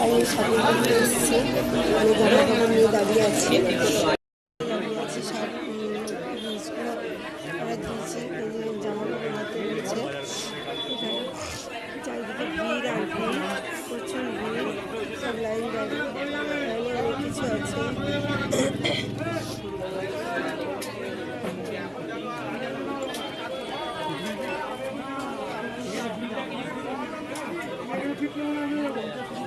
আমি সাথে এসেছি আমি জামা কাপড় নিয়ে দাঁড়িয়ে আছি দাঁড়িয়ে আছি সব জিনিসগুলো ওরা দিয়েছে এই যে জামা কাপড় হাতে দিয়েছে এখানে চারিদিকে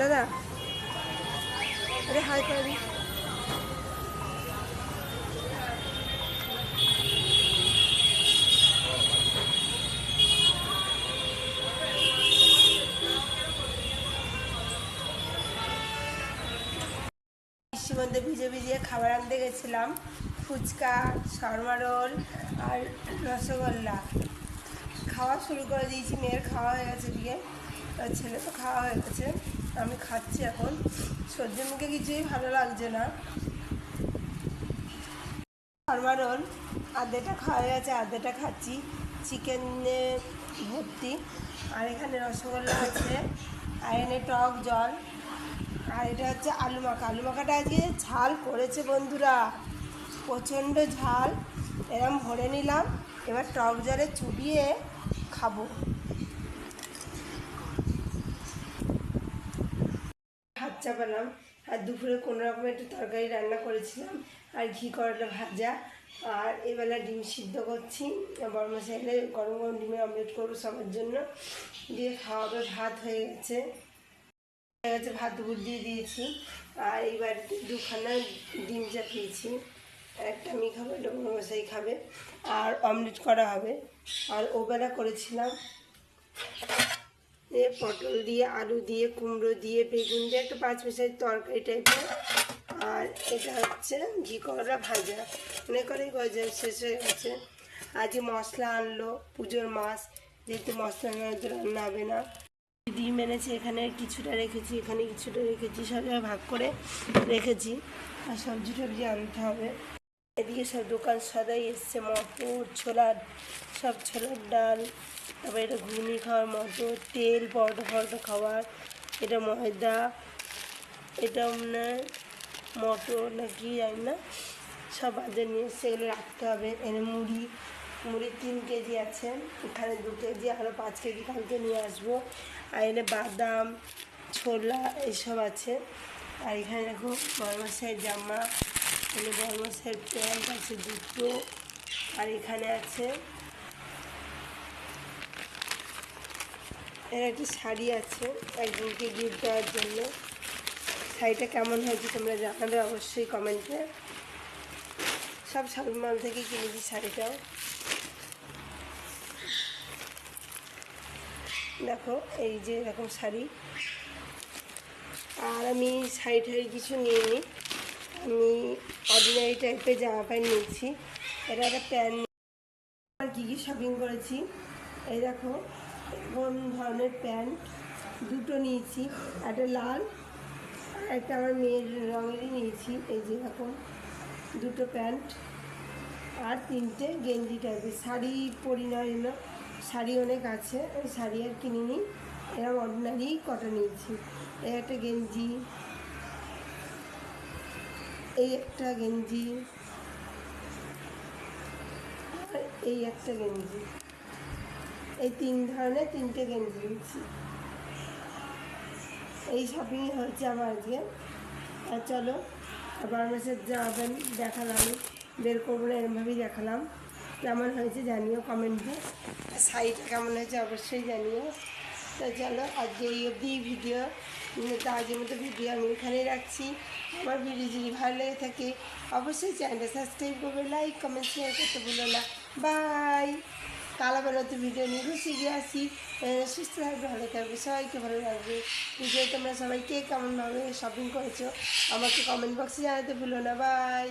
দাদা, আরে হাই বৃষ্টির মধ্যে ভিজে ভিজিয়ে খাবার আনতে গেছিলাম, ফুচকা, শর্মা রোল আর রসগোল্লা। খাওয়া শুরু করে দিয়েছি, মেয়ের খাওয়া হয়ে গেছে দিয়ে ছেলে তো খাওয়া হয়ে গেছে। আমি খাচ্ছি এখন। সর্দি মুখে কিছুই ভালো লাগছে না। শর্মা রোল আধেটা খাওয়া হয়ে গেছে খাচ্ছি। চিকেনে ভর্তি। আর এখানে রসগোল্লা আছে, আর এখানে টক জল। আর এটা হচ্ছে আলু মাখা। আলু মাখাটা আজকে ঝাল করেছে বন্ধুরা। প্রচণ্ড ঝাল। এরম ভরে নিলাম। এবার টক জলে চুবিয়ে খাব। ভাত চাপালাম আর দুপুরে কোনো রকম একটু তরকারি রান্না করেছিলাম। আর ঘি করলা ভাজা। আর এবেলা ডিম সিদ্ধ করছি। বড় মশাইলে গরম গরম ডিমের অমলেট করব সবার জন্য। দিয়ে খাওয়া খাওয়াবে ভাত হয়ে গেছে। হয়ে গেছে ভাত দুপুর দিয়ে দিয়েছি। আর এই বাড়িতে দুখানা ডিম চা চাপিয়েছি। একটা আমি খাব, একটা বড় মশাই খাবে। আর অমলেট করা হবে। আর ওবেলা করেছিলাম এ পটল দিয়ে, আলু দিয়ে, কুমড়ো দিয়ে, বেগুন দিয়ে, একটা পাঁচ মিশাই তরকারি টাইপের আর এটা হচ্ছে ঘি করলা ভাজা। মনে করে গজা শেষ হয়ে গেছে। আজকে মশলা আনলো, পুজোর মাছ যেহেতু মশলা তো রান্না হবে না। ডিম এনেছে এখানে, কিছুটা রেখেছি, এখানে কিছুটা রেখেছি, সব ভাগ করে রেখেছি। আর সবজি টবজি আনতে হবে। এদিকে সব দোকান সদাই এসছে, মটর, ছোলার, সব ছোলার ডাল, তারপরে এটা ঘুগনি খাওয়ার মটর, তেল, পরোটা, ফরোটা খাওয়ার, এটা ময়দা, এটা মনে মটর না কি জানি না, সব বাজার নিয়ে এসছে, এগুলো রাখতে হবে। এনে মুড়ি মুড়ি তিন কেজি আছে, এখানে দু কেজি আরও পাঁচ কেজি কালকে নিয়ে আসব। আর এনে বাদাম, ছোলা, এসব আছে। আর এখানে দেখো বড়মাসের জামা এখানে বড়মাসের প্যান্ট আছে দুটো, আর এখানে আছে এর একটা শাড়ি আছে, একজনকে গিফট দেওয়ার জন্য। শাড়িটা কেমন হয়েছে তোমরা জানাবে অবশ্যই কমেন্টে সব শপিং মল থেকে কিনেছি শাড়িটাও। দেখো, এই যে এরকম শাড়ি। আর আমি শাড়ি ঠাড়ি কিছু নিইনি। আমি অর্ডিনারি টাইপের জামা প্যান্ট নিয়েছি এটা একটা প্যান্ট আর কী কী শপিং করেছি। এই দেখো এরকম ধরনের প্যান্ট? দুটো নিয়েছি, একটা লাল আর একটা আমার মেয়ের রঙেরই নিয়েছি। এই যে এরকম দুটো প্যান্ট আর তিনটে গেঞ্জি টাইপের শাড়ি পরি না এগুলো শাড়ি অনেক আছে, ওই শাড়ি আর কিনিনি। এরকম অর্ডিনারি কটা নিয়েছি। এই একটা গেঞ্জি এই একটা গেঞ্জি। আর এই একটা গেঞ্জি। এই তিন ধরনের তিনটে গেঞ্জি নিয়েছি এই শপিং হচ্ছে আমার আজকে। আর চলো আর বারো মাসের জামা দেখালাম। বের করব না, এরমভাবেই দেখালাম। কেমন হয়েছে জানিও কমেন্টে শাড়িটা কেমন হয়েছে অবশ্যই জানিও। তো চলো, আজকে এই অবধি ভিডিও তো আজকের মতো ভিডিও আমি এখানেই রাখছি। আমার ভিডিও যদি ভালো লেগে থাকে, অবশ্যই চ্যানেলটা সাবস্ক্রাইব করবে লাইক কমেন্ট শেয়ার করতে ভুলো না। বাই কাল আবার ভিডিও নিয়ে ঘুষে গিয়ে আসি। সুস্থ থাকবে, ভালো থাকবে, সবাইকে ভালো লাগবে ভিডিও তোমরা সবাই কে কেমনভাবে শপিং করেছ, আমাকে কমেন্ট বক্সে জানাতে ভুলো না। বাই